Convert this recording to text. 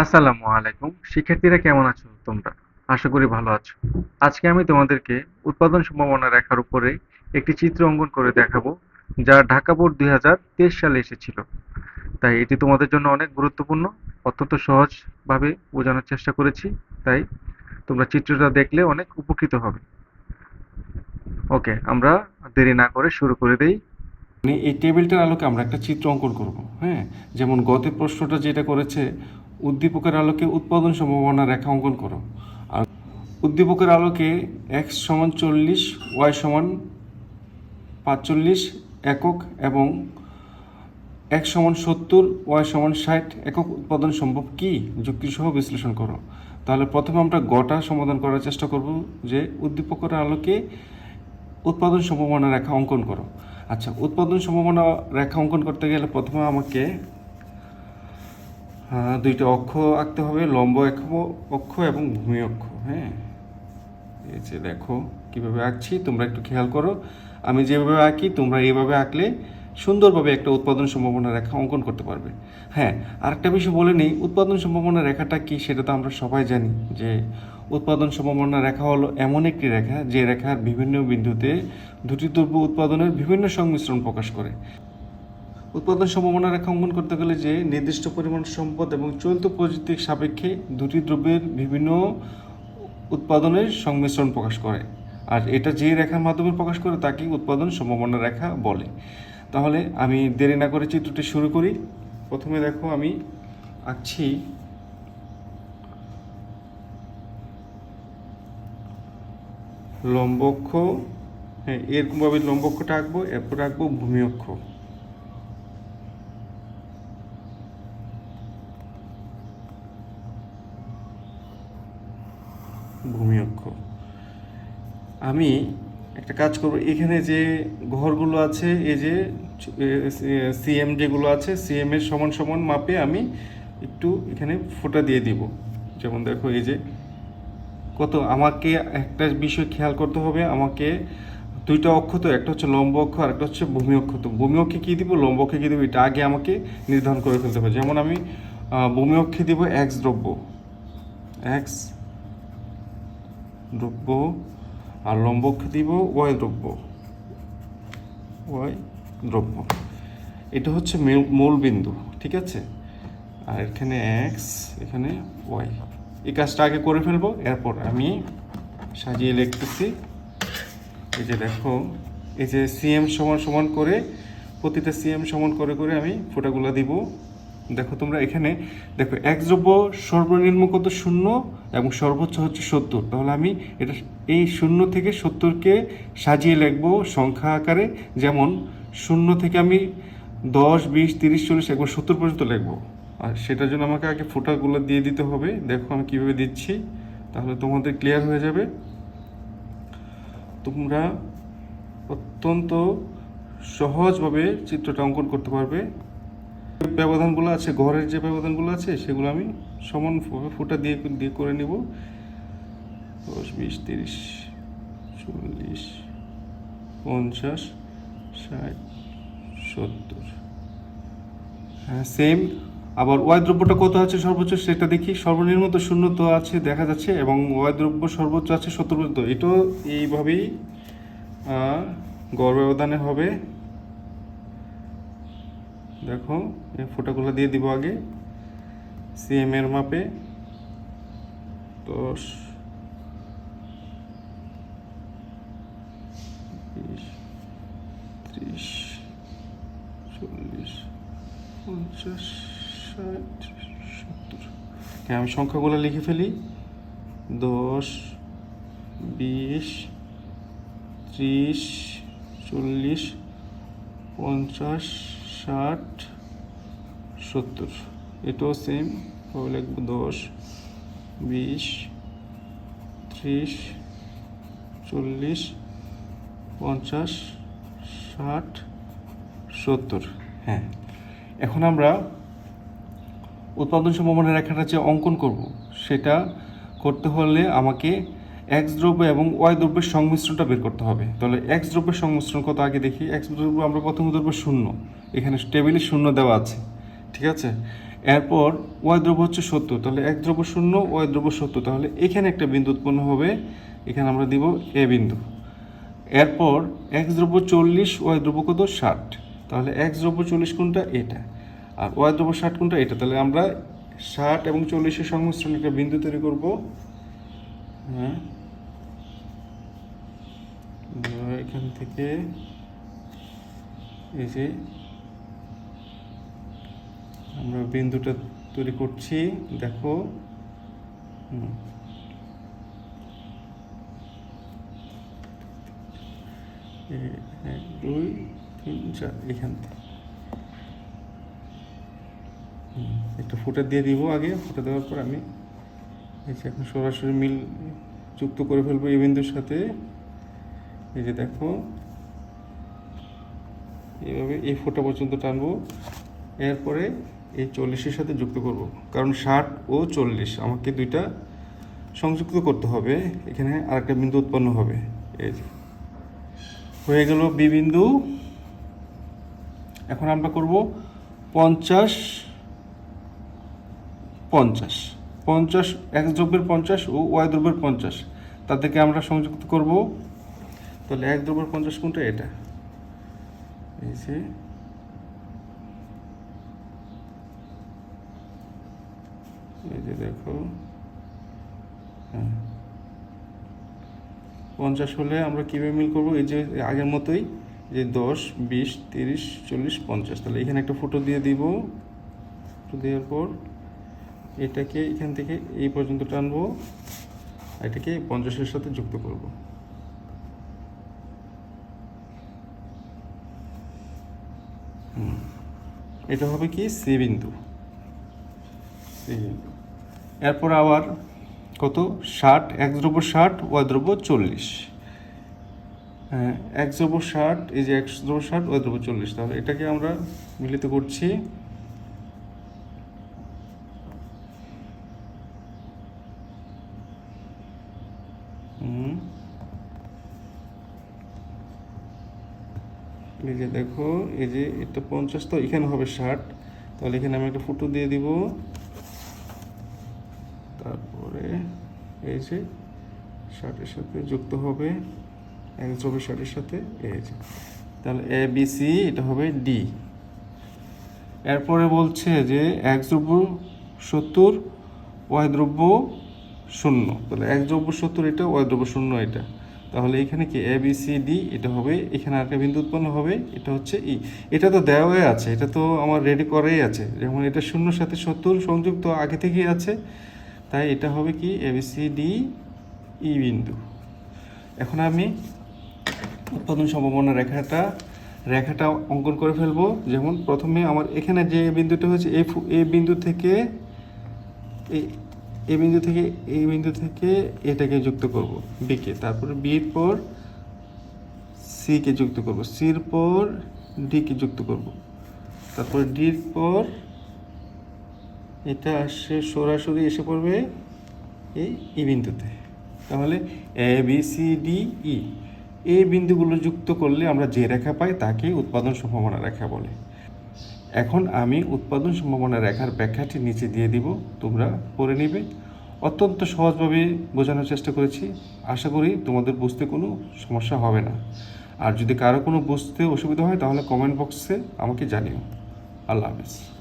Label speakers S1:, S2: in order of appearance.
S1: আসসালামু আলাইকুম। শিক্ষার্থীরা কেমন আছো তোমরা? আশা করি ভালো আছো। আজকে আমি তোমাদেরকে উৎপাদন সম্ভাবনা রেখার উপরে একটি চিত্র অঙ্কন করে দেখাবো, যা ঢাকা বোর্ড দুই হাজার তেইশ সালে এসেছিল। তাই এটি তোমাদের জন্য অনেক গুরুত্বপূর্ণ, অত্যন্ত সহজভাবে বোঝানোর চেষ্টা করেছি। তাই তোমরা চিত্রটা দেখলে অনেক উপকৃত হবে। ওকে, আমরা দেরি না করে শুরু করে দেই।
S2: এই টেবিলটার আলোকে আমরা একটা চিত্র অঙ্কন করব হ্যাঁ? যেমন গত প্রশ্নটা যেটা করেছে উদ্দীপকের আলোকে উৎপাদন সম্ভাবনা রেখা অঙ্কন করো। আর উদ্দীপকের আলোকে এক্স সমান চল্লিশ ওয়াই সমান পাঁচচল্লিশ একক এবং এক সমান সত্তর ওয়াই সমান ষাট একক উৎপাদন সম্ভব কি? যুক্তিসহ বিশ্লেষণ করো। তাহলে প্রথমে আমরা গটা সমাধান করার চেষ্টা করব যে উদ্দীপকের আলোকে উৎপাদন সম্ভাবনা রেখা অঙ্কন করো। আচ্ছা উৎপাদন সম্ভাবনা রেখা অঙ্কন করতে গেলে প্রথমে আমাকে দুইটা অক্ষ আঁকতে হবে, লম্ব অক্ষ অক্ষ এবং ভূমি অক্ষ হ্যাঁ? এই যে দেখো কীভাবে আঁকছি, তোমরা একটু খেয়াল করো। আমি যেভাবে আঁকি, তোমরা এইভাবে আঁকলে সুন্দরভাবে একটা উৎপাদন সম্ভাবনা রেখা অঙ্কন করতে পারবে। হ্যাঁ আরেকটা বিষয় বলে নিই, উৎপাদন সম্ভাবনা রেখাটা কি সেটা তো আমরা সবাই জানি যে উৎপাদন সম্ভাবনা রেখা হলো এমন একটি রেখা, যে রেখার বিভিন্ন বিন্দুতে দুটি দ্রব্য উৎপাদনের বিভিন্ন সংমিশ্রণ প্রকাশ করে। উৎপাদন সম্ভাবনা রেখা অঙ্কন করতে গেলে যে নির্দিষ্ট পরিমাণ সম্পদ এবং চলন্ত প্রযুক্তির সাপেক্ষে দুটি দ্রব্যের বিভিন্ন উৎপাদনের সংমিশ্রণ প্রকাশ করে। আর এটা যে রেখার মাধ্যমে প্রকাশ করে তাকে উৎপাদন সম্ভাবনা রেখা বলে। তাহলে আমি দেরি না করে চিত্রটি শুরু করি। প্রথমে দেখো আমি আঁকছি লম্বক্ষ। হ্যাঁ এরকমভাবে লম্বক্ষটা আঁকবো, এরপর আঁকবো ভূমি ভূমি অক্ষ আমি একটা কাজ করব, এখানে যে ঘরগুলো আছে, এই যে সিএম যেগুলো আছে, সিএম এর সমান সমান মাপে আমি একটু এখানে ফোঁটা দিয়ে দিব। যেমন দেখো, এই যে, কত আমাকে একটা বিষয় খেয়াল করতে হবে, আমাকে দুইটা অক্ষ তো, একটা হচ্ছে লম্ব অক্ষ আর একটা হচ্ছে ভূমি অক্ষ। তো ভূমি অক্ষে কী দিব, লম্ব অক্ষে কী দিব, এটা আগে আমাকে নির্ধারণ করে ফেলতে হবে। যেমন আমি ভূমি অক্ষে দিব এক্স দ্রব্য। এক্স দ্রব্য আর লম্ব অক্ষে দিব ওয়াই দ্রব্য। ওয়াই দ্রব্য। এটা হচ্ছে মূল বিন্দু, ঠিক আছে? আর এখানে এক্স এখানে ওয়াই এই কাজটা আগে করে ফেলব, এরপর আমি সাজিয়ে লিখতেছি। এই যে দেখো, এই যে সিএম সমান সমান করে, প্রতিটা সিএম সমান করে করে আমি ফোটাগুলো দিব। দেখো তোমরা এখানে, দেখো, এক দ্রব্য সর্বনিম্ন কত? শূন্য এবং সর্বোচ্চ হচ্ছে সত্তর। তাহলে আমি এটা, এই শূন্য থেকে সত্তরকে সাজিয়ে লিখব সংখ্যা আকারে। যেমন শূন্য থেকে আমি দশ, বিশ, তিরিশ, চল্লিশ একবার সত্তর পর্যন্ত লিখব। আর সেটার জন্য আমাকে আগে ফোটাগুলো দিয়ে দিতে হবে। দেখো আমি কীভাবে দিচ্ছি। তাহলে তোমাদের ক্লিয়ার হয়ে যাবে। তোমরা অত্যন্ত সহজভাবে চিত্রটা অঙ্কন করতে পারবে। ব্যবধানগুলো আছে, ঘরের যে ব্যবধানগুলো আছে, সেগুলো আমি সমানভাবে ফুটা দিয়ে দিয়ে করে নিব। দশ, বিশ, তিরিশ, চল্লিশ, পঞ্চাশ, ষাট, সত্তর। হ্যাঁ সেম আবার ওয়াই দ্রব্যটা কত আছে সর্বোচ্চ সেটা দেখি। সর্বনিম্ন তো শূন্য তো আছে, দেখা যাচ্ছে, এবং ওয়াই দ্রব্য সর্বোচ্চ আছে সত্তর পর্যন্ত। এটাও এইভাবেই গড় ব্যবধানে হবে। দেখো, এই ফোটাগুলো দিয়ে দিব আগে। সিএম এর মাপে। দশ ত্রিশ, চল্লিশ, পঞ্চাশ, ষাট, সত্তর। হ্যাঁ আমি সংখ্যাগুলো লিখে ফেলি। দশ, বিশ, ত্রিশ, চল্লিশ, পঞ্চাশ ষাট, সত্তর। এটাও সেম লিখব দশ, বিশ, ত্রিশ, চল্লিশ, পঞ্চাশ, ষাট, সত্তর। হ্যাঁ এখন আমরা উৎপাদন সম্ভাবনা রেখাটা যে অঙ্কন করব, সেটা করতে হলে আমাকে এক্স দ্রব্য এবং ওয়াই দ্রব্যের সংমিশ্রণটা বের করতে হবে। তাহলে এক্স দ্রব্যের সংমিশ্রণ কত? আগে দেখি এক্স দ্রব্য আমরা প্রথম দ্রব্য শূন্য। এখানে টেবিলে শূন্য দেওয়া আছে, ঠিক আছে? এরপর ওয়াই দ্রব্য হচ্ছে সত্তর, তাহলে এক দ্রব্য শূন্য ওয়াই দ্রব্য সত্তর, তাহলে এখানে একটা বিন্দু উৎপন্ন হবে, এখানে আমরা দিব এ বিন্দু। এরপর এক দ্রব্য চল্লিশ ওয়াই দ্রব্য কত? ষাট, তাহলে এক দ্রব্য চল্লিশ কোনটা? এটা। আর ওয়াই দ্রব্য ষাট কোনটা? এটা। তাহলে আমরা ষাট এবং চল্লিশের সংমিশ্রণে একটা বিন্দু তৈরি করব। হ্যাঁ। এখান থেকে এই যে আমরা বিন্দুটা তৈরি করছি, দেখো। এক, দুই, তিন, চার, এখান থেকে। একটা ফুটা দিয়ে দিব আগে, ফুটা দেওয়ার পর আমি এই যে এখন সরাসরি মিল যুক্ত করে ফেলব এই বিন্দুর সাথে। এই যে দেখো, এইভাবে এই ফোটা পর্যন্ত টানবো। এরপরে এই চল্লিশের সাথে যুক্ত করব। কারণ ষাট ও চল্লিশ, আমাকে দুইটা সংযুক্ত করতে হবে। এখানে আরেকটা বিন্দু উৎপন্ন হবে। এই হয়ে গেল বি বিন্দু। এখন আমরা করব পঞ্চাশ পঞ্চাশ। পঞ্চাশ, এক দ্রব্যের পঞ্চাশ ও ওয়াই দ্রব্যের পঞ্চাশ। তাদেরকে আমরা সংযুক্ত করব। তাহলে এক দ্রব্যের পঞ্চাশ কোনটা এটা। এই যে। এই যে দেখো হ্যাঁ। পঞ্চাশ হলে আমরা কীভাবে মিল করব? এই যে আগের মতোই যে দশ, বিশ, তিরিশ, চল্লিশ, পঞ্চাশ। তাহলে এখানে একটা ফটো দিয়ে দিব। ফটো দেওয়ার পর এটাকে এখান থেকে এই পর্যন্ত টানবো এটাকে পঞ্চাশের সাথে যুক্ত করব। এটা হবে কি? সি বিন্দু। বিন্দু। এরপর আবার কত? ষাট, এক দ্রব্য ষাট, ওয়াই দ্রব্য চল্লিশ। হ্যাঁ এক দ্রব্য ষাট, এই যে এক দ্রব্য ষাট, ওয়াই দ্রব্য চল্লিশ। তাহলে এটাকে আমরা মিলিত করছি। এই যে দেখো, এই যে এটা পঞ্চাশ, তো এখানে হবে ষাট। তাহলে এখানে আমি একটা ফুটো দিয়ে দিব তারপরে এই যে ষাটের সাথে যুক্ত হবে, এক দ্রব্য ষাটের সাথে যে তাহলে এ বি সি এটা হবে ডি এরপরে বলছে যে এক দ্রব্য সত্তর, ওয়াই দ্রব্য শূন্য। তাহলে এক দ্রব্য সত্তর এটা, ওয়াই দ্রব্য শূন্য এটা। তাহলে এখানে কি এ বি সি ডি এটা হবে, এখানে আরেকটা বিন্দু উৎপন্ন হবে, এটা হচ্ছে ই এটা তো দেওয়াই আছে, এটা তো আমার রেডি করাই আছে। যেমন এটা শূন্যর সাথে সত্তর সংযুক্ত আগে থেকেই আছে তাই এটা হবে কি? A B C D E বিন্দু। এখন আমি উৎপাদন সম্ভাবনা রেখাটা রেখাটা অঙ্কন করে ফেলব। যেমন প্রথমে আমার এখানে যে বিন্দুটা হচ্ছে এই ফু- এই বিন্দু থেকে এই বিন্দু থেকে এই বিন্দু থেকে এটাকে যুক্ত করব বিকে তারপরে বির পর সিকে যুক্ত করব সির পর ডিকে যুক্ত করব। তারপরে ডির পর এটা আসে সরাসরি এসে পড়বে এই ই বিন্দুতে। তাহলে A B C D E এই বিন্দুগুলো যুক্ত করলে আমরা যে রেখা পাই তাকে উৎপাদন সম্ভাবনা রেখা বলে। এখন আমি উৎপাদন সম্ভাবনা রেখার ব্যাখ্যাটি নিচে দিয়ে দিব, তোমরা পড়ে নিবে। অত্যন্ত সহজভাবে বোঝানোর চেষ্টা করেছি। আশা করি তোমাদের বুঝতে কোনো সমস্যা হবে না। আর যদি কারও কোনো বুঝতে অসুবিধা হয় তাহলে কমেন্ট বক্সে আমাকে জানিও। আল্লাহ হাফেজ।